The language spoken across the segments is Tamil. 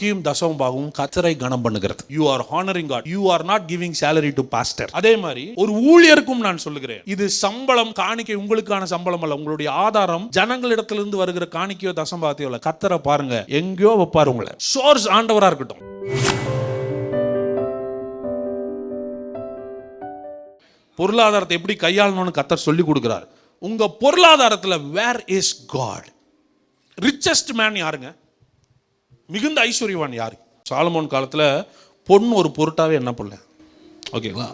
கீம் தசமபாகவும் கத்தரை கனம் பண்ணுகிறது you are honouring God you are not giving salary to pastor அதே மாதிரி ஒரு ஊழியருக்கும் நான் சொல்லுகிறேன். இது சம்பளம் காணிக்கை உங்களுக்கான சம்பளம் அல்ல. உங்களுடைய ஆதாரம் ஜனங்களிடத்திலிருந்து வருகிற காணிக்கையோ தசம்பாத்தையோ இல்ல கத்தரை பாருங்க. எங்கேயோ வைப்பாரு உங்களை. சோர்ஸ் ஆண்டவரா இருக்கட்டும். பொருளாதாரத்தை எப்படி கையாளணும்னு கத்தர் சொல்லி கொடுக்குறார். உங்க பொருளாதாரத்துல where is God richest man யாருங்க? மிகுந்த ஐஸ்வர்யவான் யார்? சாலமோன் காலத்தில் பொன் ஒரு பொருட்டாகவே என்ன பண்ணல ஓகேங்களா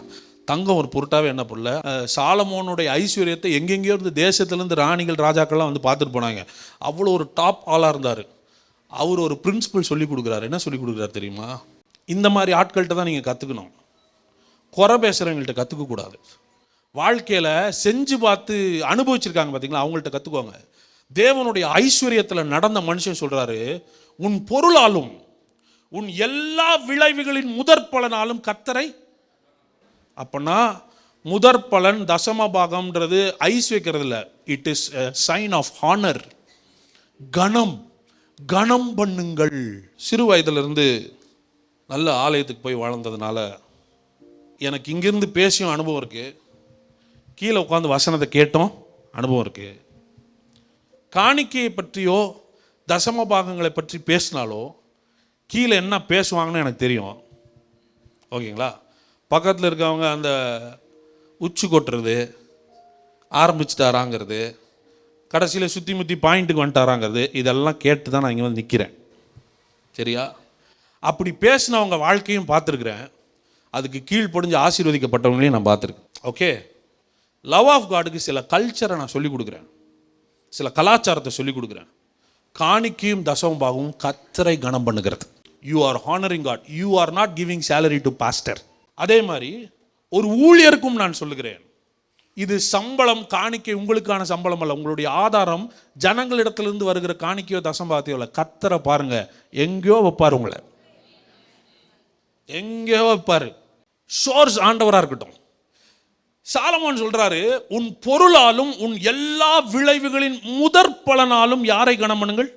தங்கம் ஒரு பொருட்டாகவே என்ன பண்ணல சாலமோனுடைய ஐஸ்வர்யத்தை எங்கெங்கேயோ இருந்து தேசத்துலேருந்து ராணிகள் ராஜாக்கள்லாம் வந்து பார்த்துட்டு போனாங்க. அவ்வளோ ஒரு டாப் ஆளாக இருந்தார். அவர் ஒரு பிரின்சிபல் சொல்லி கொடுக்குறாரு. என்ன சொல்லி கொடுக்குறாரு தெரியுமா? இந்த மாதிரி ஆட்கள்கிட்ட தான் நீங்கள் கற்றுக்கணும் குறை பேசுகிறவங்கள்ட்ட கற்றுக்கக்கூடாது வாழ்க்கையில் செஞ்சு பார்த்து அனுபவிச்சிருக்காங்க பார்த்தீங்களா அவங்கள்ட்ட கற்றுக்குவாங்க தேவனுடைய ஐஸ்வர்யத்தில் நடந்த மனுஷன் சொல்கிறாரு உன் பொருளாலும் உன் எல்லா விளைவுகளின் முதற் பலனாலும் கத்தரை அப்போனா முதற் பலன் தசம பாகம்ன்றது ஐஸ் வைக்கிறது இல்லை it is sign of honour கணம் கணம் பண்ணுங்கள். சிறு வயதிலிருந்து நல்ல ஆலயத்துக்கு போய் வளர்ந்ததுனால எனக்கு இங்கிருந்து பேசியும் அனுபவம் இருக்குது கீழே உட்காந்து வசனத்தை கேட்டோம் அனுபவம் இருக்குது காணிக்கையை பற்றியோ தசம பாகங்களை பற்றி பேசினாலோ கீழே என்ன பேசுவாங்கன்னு எனக்கு தெரியும். ஓகேங்களா? பக்கத்தில் இருக்கவங்க அந்த உச்சி கொட்டுறது ஆரம்பிச்சிட்டாராங்கிறது கடைசியில் சுற்றி முற்றி பாயிண்ட்டுக்கு வந்துட்டாராங்கிறது இதெல்லாம் கேட்டு தான் நான் இங்கே வந்து நிற்கிறேன் சரியா? அப்படி பேசினவங்க வாழ்க்கையும் பார்த்துருக்குறேன். அதுக்கு கீழ் பொடிஞ்சு ஆசீர்வதிக்கப்பட்டவங்களையும் நான் பார்த்துருக்கேன். ஓகே? லவ் ஆஃப் காடுக்கு சில கல்ச்சரை நான் சொல்லிக் கொடுக்குறேன். சில கலாச்சாரத்தை சொல்லிக் கொடுக்குறேன். காணிக்கையும் தசமபாகவும் கத்தரை கனம் பண்ணுகிறது. You are honouring God you are not giving salary to pastor அதே மாதிரி ஒரு ஊழியருக்கும் நான் சொல்லுகிறேன். இது சம்பளம் காணிக்கை உங்களுக்கான சம்பளம் அல்ல. உங்களுடைய ஆதாரம் ஜனங்களிடத்திலிருந்து வருகிற காணிக்கையோ தசம்பாத்தையோ இல்லை கத்தரை பாருங்க. எங்கேயோ வைப்பார் உங்களை. எங்கேயோ வைப்பார். சோர்ஸ் ஆண்டவராக இருக்கட்டும். சாலமோன் சொல்றாரு உன் பொருளாலும் உன் எல்லா விளைவுகளின் முதற் பலனாலும் யாரை கனம் பண்ணுங்கள்?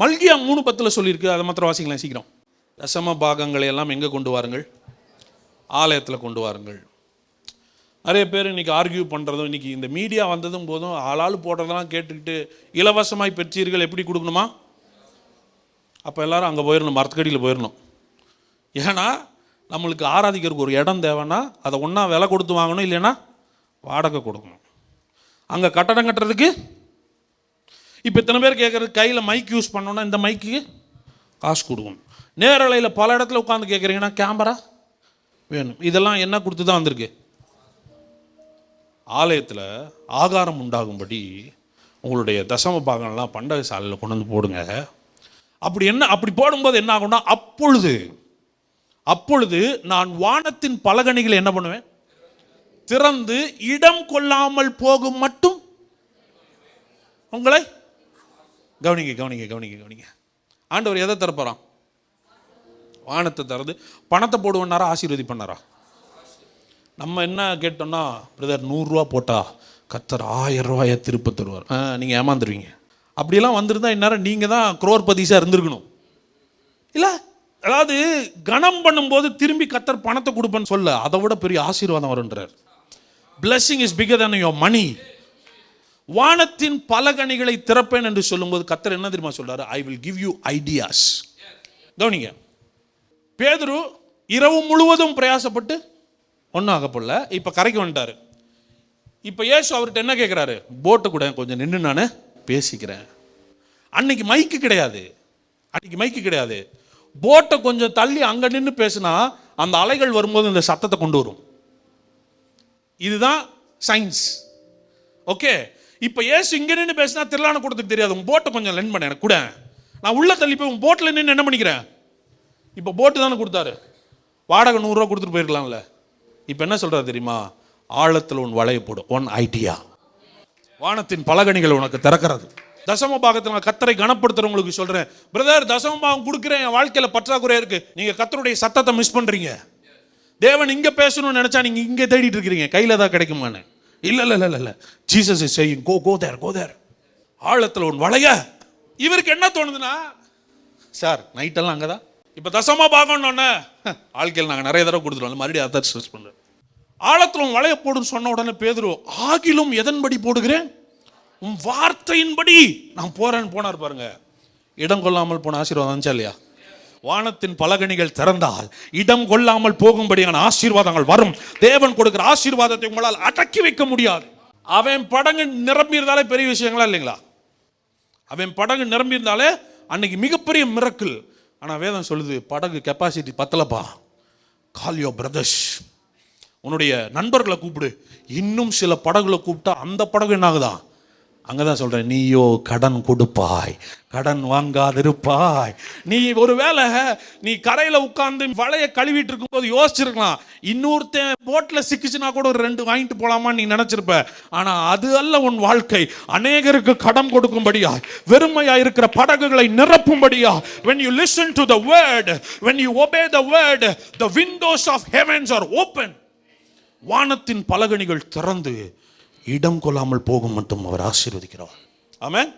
மல்கியா மூணு பத்தில் சொல்லியிருக்கு அதை மாத்திரம் வாசிக்கலாம் சீக்கிரம். தசம பாகங்களை எல்லாம் எங்கே கொண்டு வாருங்கள்? ஆலயத்தில் கொண்டு வாருங்கள். நிறைய பேர் இன்னைக்கு ஆர்கியூ பண்ணுறதும் இன்னைக்கு இந்த மீடியா வந்ததும் போதும் ஆளாள் போடுறதெல்லாம் கேட்டுக்கிட்டு இலவசமாய் பெற்றீர்கள் எப்படி கொடுக்கணுமா? அப்போ எல்லாரும் அங்கே போயிடணும் மரத்துக்கடியில் போயிடணும் ஏன்னா நம்மளுக்கு ஆராதிக்கிறதுக்கு ஒரு இடம் தேவைன்னா அதை ஒன்றா விலை கொடுத்து வாங்கணும் இல்லைன்னா வாடகை கொடுக்கணும். அங்கே கட்டடம் கட்டுறதுக்கு இப்போ இத்தனை பேர் கேட்குறது கையில் மைக் யூஸ் பண்ணோன்னா இந்த மைக்கு காசு கொடுக்கணும். நேரலையில் பல இடத்துல உட்காந்து கேட்குறீங்கன்னா கேமரா வேணும். இதெல்லாம் என்ன கொடுத்து தான் வந்திருக்கு? ஆலயத்தில் ஆகாரம் உண்டாகும்படி உங்களுடைய தசம பாகங்கள்லாம் பண்டக சாலையில் கொண்டு வந்து போடுங்க. அப்படி என்ன அப்படி போடும்போது என்ன ஆகும்னா அப்பொழுது அப்பொழுது நான் வானத்தின் பலகணிகளை என்ன பண்ணுவேன்? திறந்து இடம் கொள்ளாமல் போகும் மட்டும். உங்களை? கவனிங்க கவனிங்க கவனிங்க கவனிங்க. ஆண்டவர் எதை திறப்பறான் வானத்தை திறந்து பணத்தை போடுவனாரா ஆசீர்வதி பண்ணாரா? நம்ம என்ன கேட்டோம்னா பிரதர் நூறுரூவா போட்டா கத்தர் ஆயிரம் ரூபாயை திருப்ப தருவார். ஆ, ஏமாந்துருவீங்க. அப்படியெல்லாம் வந்திருந்தா இந்நேரம் நீங்கள் தான் குரோர்பதிசாக இருந்திருக்கணும். இல்லை? அதாவது கணம் பண்ணும்போது திரும்பி கத்தர் பணத்தை கொடுப்பேன்னு சொல்ல அதை விட பெரிய ஆசீர்வாதம் வருன்றார் blessing is bigger than your money வானத்தின் பல கனிகளை திறப்பேன் என்று சொல்லும்போது கத்தர் என்ன தெரியுமா சொல்றாரு? I will give you ideas கவனிங்க. பேதுரு இரவு முழுவதும் பிரயாசப்பட்டு ஒன்றும் ஆகப்படல இப்போ கரைக்கு வந்துட்டாரு. இப்போ ஏசு அவர்கிட்ட என்ன கேட்குறாரு போட்டு கூட கொஞ்சம் நின்று நான் பேசிக்கிறேன். அன்னைக்கு மைக்கு கிடையாது. அன்னைக்கு மைக்கு கிடையாது. போட்டை கொஞ்சம் தள்ளி அங்கே நின்று பேசினா அந்த அலைகள் வரும்போது இந்த சத்தத்தை கொண்டு வரும். இதுதான் சயின்ஸ் ஓகே இப்போ ஏசு இங்கே நின்று பேசினா திருளான கூடத்துக்கு தெரியாது. உங்கள் போட்டை கொஞ்சம் லென் பண்ண எனக்கு கூட. நான் உள்ள தள்ளி போய் உங்கள் போட்டில் நின்று என்ன பண்ணிக்கிறேன்? இப்போ போட்டு தானே கொடுத்தாரு. வாடகை நூறுரூவா கொடுத்துட்டு போயிருக்கலாம்ல. இப்போ என்ன சொல்கிறார் தெரியுமா? ஆழத்தில் உன் வளைய போடும் ஒன் ஐடியா வானத்தின் பலகணிகள் உனக்கு திறக்கிறது. தசம பாகத்தில் நான் கத்தரை கனப்படுத்துறவங்களுக்கு சொல்கிறேன் பிரதர் தசம பாகம் கொடுக்குறேன். என் வாழ்க்கையில் பற்றாக்குறையாக இருக்குது நீங்கள் கத்தருடைய சத்தத்தை மிஸ் பண்ணுறீங்க தேவன் இங்கே பேசணும்னு நினச்சா நீங்கள் இங்கே தேடிட்டு இருக்கிறீங்க. கையில் தான் கிடைக்குமான்னு. இல்லை இல்லை இல்லை இல்லை. ஜீசஸ் இஸ் செய்யும் கோ கோ தேர் கோ தேர் ஆழத்தில் உன் வளைய இவருக்கு என்ன தோணுதுன்னா சார் நைட்டெல்லாம் அங்கே தான் இப்போ தசமா பார்க்கணுன்னே ஆழ்க்கையில் நாங்கள் நிறைய தடவை கொடுத்துருவோம். மறுபடியும் அதை சர்ச் பண்ணுறேன் ஆழத்தில் உன் வளைய போடுன்னு சொன்ன உடனே பேதுருவோம் ஆகிலும் எதன்படி போடுகிறேன்? உன் வார்த்தையின்படி நான் போறேன்னு போனார் பாருங்க. இடம் கொள்ளாமல் போன ஆசீர்வாதம் வந்துச்சா இல்லையா? வானத்தின் பலகணிகள் திறந்தால் இடம் கொள்ளாமல் போகும்படியான ஆசீர்வாதங்கள் வரும். தேவன் கொடுக்கிற ஆசீர்வாதத்தை உங்களால் அடக்கி வைக்க முடியாது. அவன் படங்கு நிரம்பியிருந்தாலே பெரிய விஷயங்களா இல்லைங்களா? அவன் படகு நிரம்பியிருந்தாலே அன்னைக்கு மிகப்பெரிய மிரக்கல் ஆனால் வேதம் சொல்லுது படகு கெப்பாசிட்டி பத்தலப்பா. கால் யோ பிரதர்ஸ் உன்னுடைய நண்பர்களை கூப்பிடு. இன்னும் சில படகுல கூப்பிட்டா அந்த படகு என்ன அங்கே தான் சொல்கிறேன் நீயோ கடன் கொடுப்பாய் கடன் வாங்காதிருப்பாய். நீ ஒருவேளை நீ கரையில் உட்காந்து வலையை கழுவிட்டு இருக்கும்போது யோசிச்சிருக்கலாம் இன்னொருத்தன் போட்டில் சிக்கிச்சுனா கூட ஒரு ரெண்டு வாங்கிட்டு போகலாமான்னு நீ நினச்சிருப்ப. ஆனால் அது அல்ல உன் வாழ்க்கை. அநேகருக்கு கடன் கொடுக்கும்படியா வெறுமையா இருக்கிற படகுகளை நிரப்பும்படியா when you listen to the word when you obey the word the windows of heavens are open வானத்தின் பலகணிகள் திறந்து இடம் கொள்ளாமல் போகும் மட்டும் அவர் ஆசீர்வதிக்கிறார். ஆமாம்